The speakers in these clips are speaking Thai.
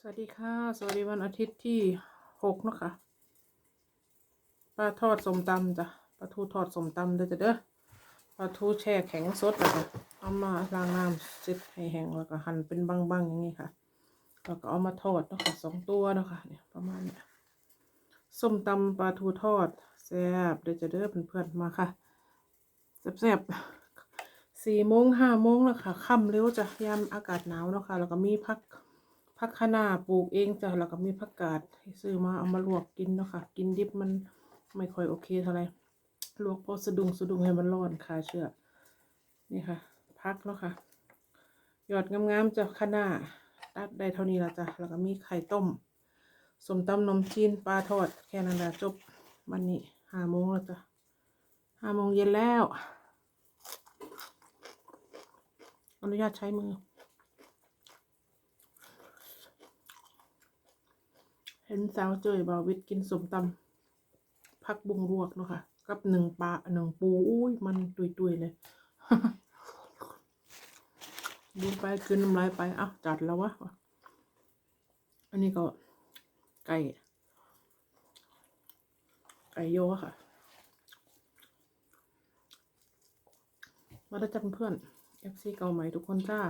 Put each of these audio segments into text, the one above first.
สวัสดีค่ะ สวัสดีวันอาทิตย์ที่หกนะคะปลาทอดสมตำจ้ะปลาทูทอดสมตำเด้อจ้ะเด้อปลาทูแช่แข็งสดอะคะเอามาล้างน้ำเสร็จให้แห้งแล้วก็หั่นเป็นบางๆอย่างนี้ค่ะแล้วก็เอามาทอดนะคะสองตัวนะคะเนี่ยประมาณเนี้ยส้มตำปลาทูทอดแซ่บเด้อจ้ะเด้อเพื่อนๆมาค่ะแซ่บๆสี่โมงห้าโมงแล้วค่ะค่ำเร็วจ้ะยามอากาศหนาวเนาะค่ะแล้วก็มีพัก ผักคะน้าปลูกเองจ้ะแล้วก็มีผักกาดให้ซื้อมาเอามาลวกกินเนาะค่ะ กินดิบมันไม่ค่อยโอเคเท่าไหร่ลวกพอสะดุ้งสะดุ้งให้มันร้อนคาเชื้อนี่ค่ะพักเนาะค่ะ หยอดงามๆจ้ะคะน้าตัดได้เท่านี้ละจ้ะแล้วก็มีไข่ต้มสมตำนมจีนปลาทอดแค่นั้นแหละจบวันนี้ห้าโมงแล้วจ้ะห้าโมงเย็นแล้ว อนุญาตใช้มือ เห็นสาวเจยบาวิทกินสมตำพักบุงรวกเนาะค่ะ กับหนึ่งปลาหนึ่งปูอุ้ยมันตุยตุยเลยดูไปคืนน้ำลายไปอะจัดแล้ววะอันนี้ก็ไก่ ไก่โยค่ะ มาได้จับเพื่อน FC เก่าใหม่ทุกคนจ้า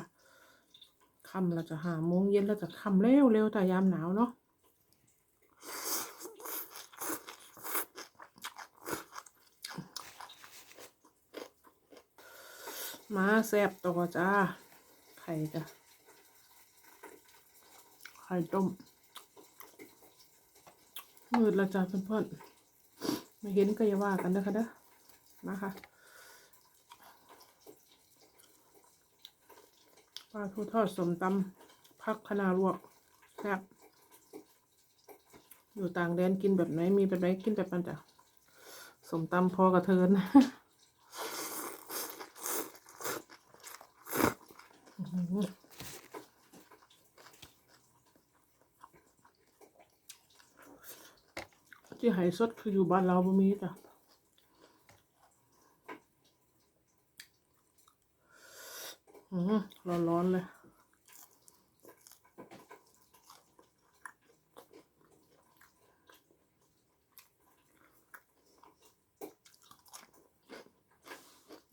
ค่ำเราจะหาโมงเย็นเราจะค่ำเร็วเร็วแต่ยามหนาวเนาะ มาแซบต่อจ้า ไข่จ้ะ ไข่ต้ม มืดล้วจ้าเพื่อนๆไม่เห็นก็อย่าว่ากันนะคะเด้อมาค่ะปลาทูทอดสมตำพักคะนาลวกแซ่บอยู่ต่างแดนกินแบบไหน มีแบบไหนกินแบบนั้นจ้ะสมตำพอกระเทิน ที่ไหสดคืออยู่บ้านเราบ่มีจ้ะอืมร้อนๆเลย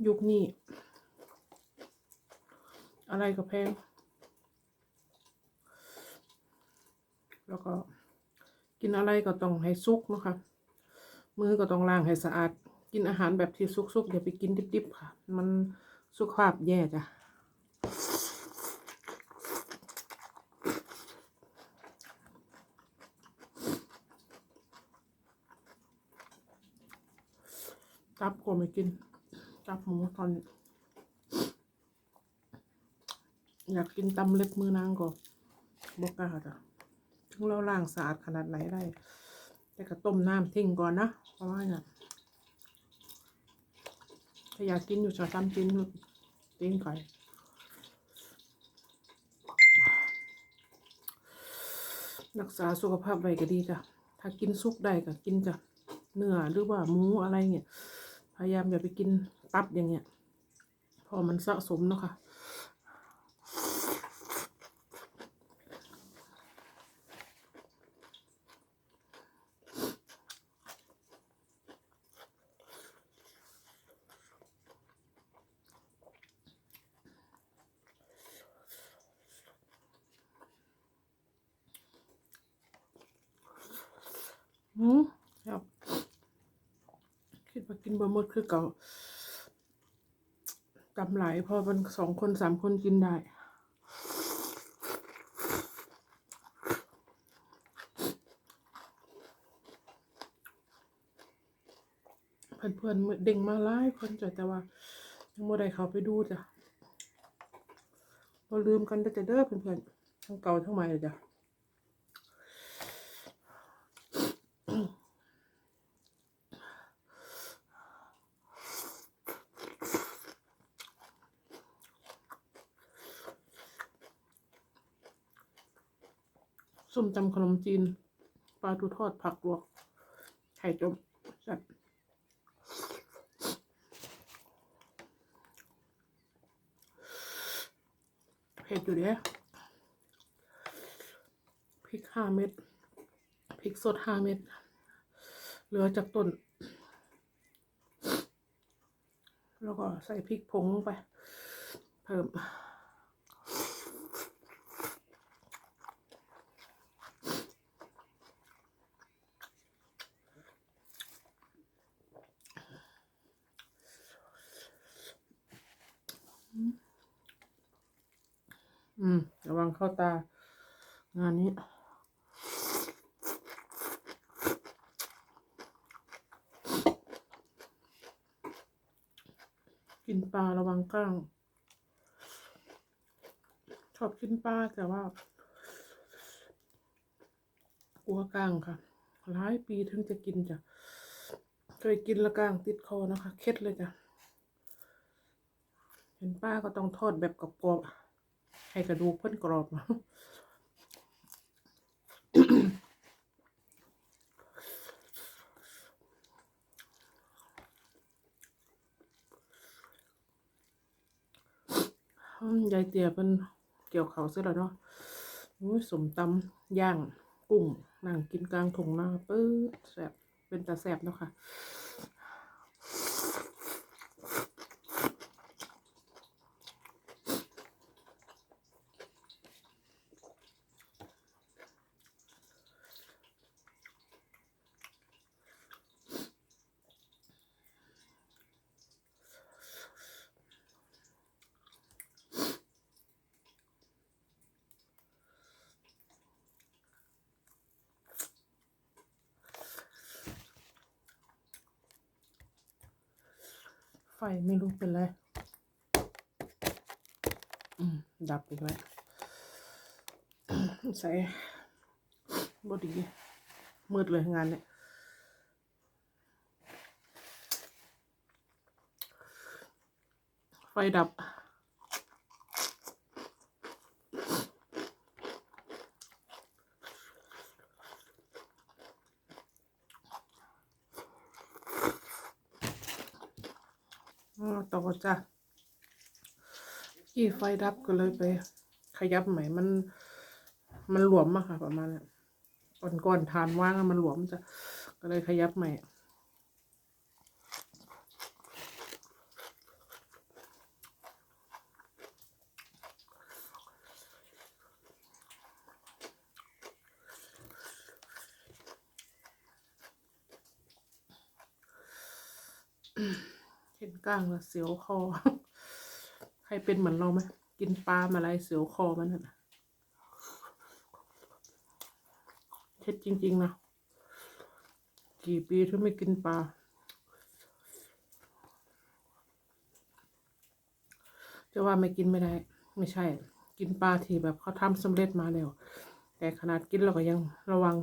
ยุคนี้ อะไรก็แพง แล้วก็ กินอะไรก็ต้องให้สุกนะคะมือก็ต้องล้างให้สะอาด กินอาหารแบบที่สุกๆอย่าไปกินดิบๆค่ะ มันสุขภาพแย่จ้ะตับก็ไม่กินตับหมูตอน อยากกินตำเล็บมือนางก็บอกกล้าจ้ะ เราล้างสะอาดขนาดไหนได้แต่ก็ต้มน้ำทิ้งก่อนนะเพราะว่าเนี่ยถ้าอยากกินอยู่ชอซ้ำกินติ้งไก่รักษาสุขภาพไว้ก็ดีจ้ะ ถ้ากินสุกได้ก็กินจ้ะ เนื้อหรือว่าหมูอะไรเงี้ยพยายามอย่าไปกินตับอย่างเงี้ยเพอมันสะสมเนาะค่ะ อืมครับคิดว่ากินบะหมดคือเก่าจำหลายพอมันสองคนสามคนกินได้เพื่อนเพื่อนๆเด้งมาไล่คนจ้ะแต่ว่ายังไม่ได้เขาไปดูจ้ะเราลืมกันแต่จะเด้อเพื่อนเพื่อนๆทั้งเก่าทั้งใหม่เลยจ้ะ ส้มตำขนมจีน ปลาทูทอดผักลวก ไข่ต้มแซ่บเผ็ดอยู่เด้ริกห้าเม็ด พริกสดห้าเม็ด เหลือจากต้น แล้วก็ใส่พริกผงลงไป เพิ่ม อืม ระวังเข้าตา งานนี้ กินปลาระวังกล้าง ชอบกินปลาแต่ว่า กลัวกล้างค่ะหลายปีถึงจะกินจ้ะเคยกินล้วกล้างติดคอนะคะ เคล็ดเลยจ้ะ เห็นป้าก็ต้องทอดแบบกรอบๆ ให้กระดูกเพิ่นกรอบนะอืมยายเตี๋ยเป็นเกี่ยวเขาเสร็จแล้วเนาะอุ้ยสมตำย่างกุ้งนั่งกินกลางถุงนาปื๊ดแสบเป็นตาแสบเนาะค่ะ ฟไม่รู้เป็นไรอืมดับอีกแล้วใส่บดีมืดเลยงานเนี่ยไฟดับ ต่อจ้ะกี่ไฟดับก็เลยไป ขยับใหม่มัน มันหลวมอะค่ะ ประมาณนั้นก่อนก่อนทานว่างอะมันหลวมจ้ะก็เลยขยับใหม่เห็นก้างแล้วเสียวคอ ใครเป็นเหมือนเราไหมกินปลามาอะไรเสียวคอมันน่ะเท็ดจริง ๆ นะ กี่ปีที่ไม่กินปลาจะว่าไม่กินไม่ได้ ไม่ใช่ กินปลาที่แบบเขาทำสำเร็จมาแล้ว แต่ขนาดกินเราก็ยังระวัง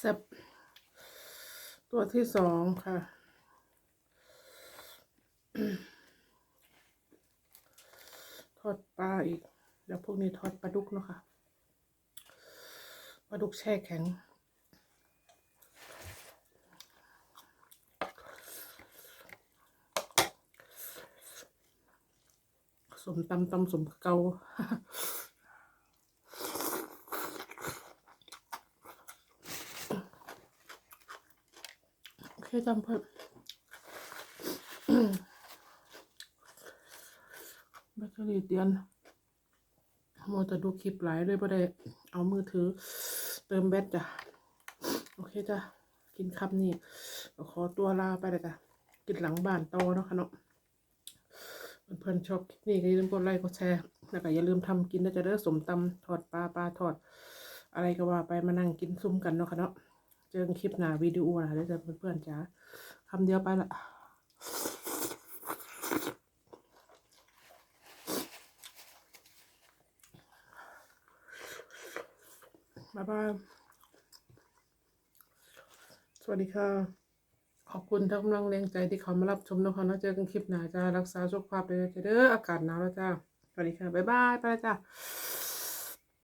แซบตัวที่สองค่ะทอดปลาอีก เดี๋ยวพวกนี้ทอดปลาดุกเนาะค่ะปลาดุกแช่แข็ง สมตำตำสมเกา โอเคจำเพิ่มแบตเตอรี่เตียนโมจะดูคลิปหลายเลยบ่ได้เอามือถือ เติมแบตจ้ะ โอเคจ้ะ กินคำนี้ก็ขอตัวลาไปเลยจ้ะ กินหลังบ้านโตเนาะค่ะเนาะเพื่อนชอบคลิปนี้ก็อย่าลืมกดไลค์กดแชร์แล้วก็อย่าลืมทำกินนะจะเด้อสมตำทอดปลาปลาทอด อะไรก็ว่าไปมานั่งกินซุ้มกันเนาะค่ะเนาะ เจอกันคลิปหน้าวิดีโอนะเดี๋ยวจะเพื่อนๆจ้าคำเดียวไปละบ๊ายบายสวัสดีค่ะ ขอบคุณทุกกำลังแรงใจที่เขามารับชมนะคะแล้วเจอกันคลิปหน้าจ้ารักษาสุขภาพเลยจ้าเด้ออากาศหนาวแล้วจ้าสวัสดีค่ะ บ๊ายบาย ไปแล้วจ้า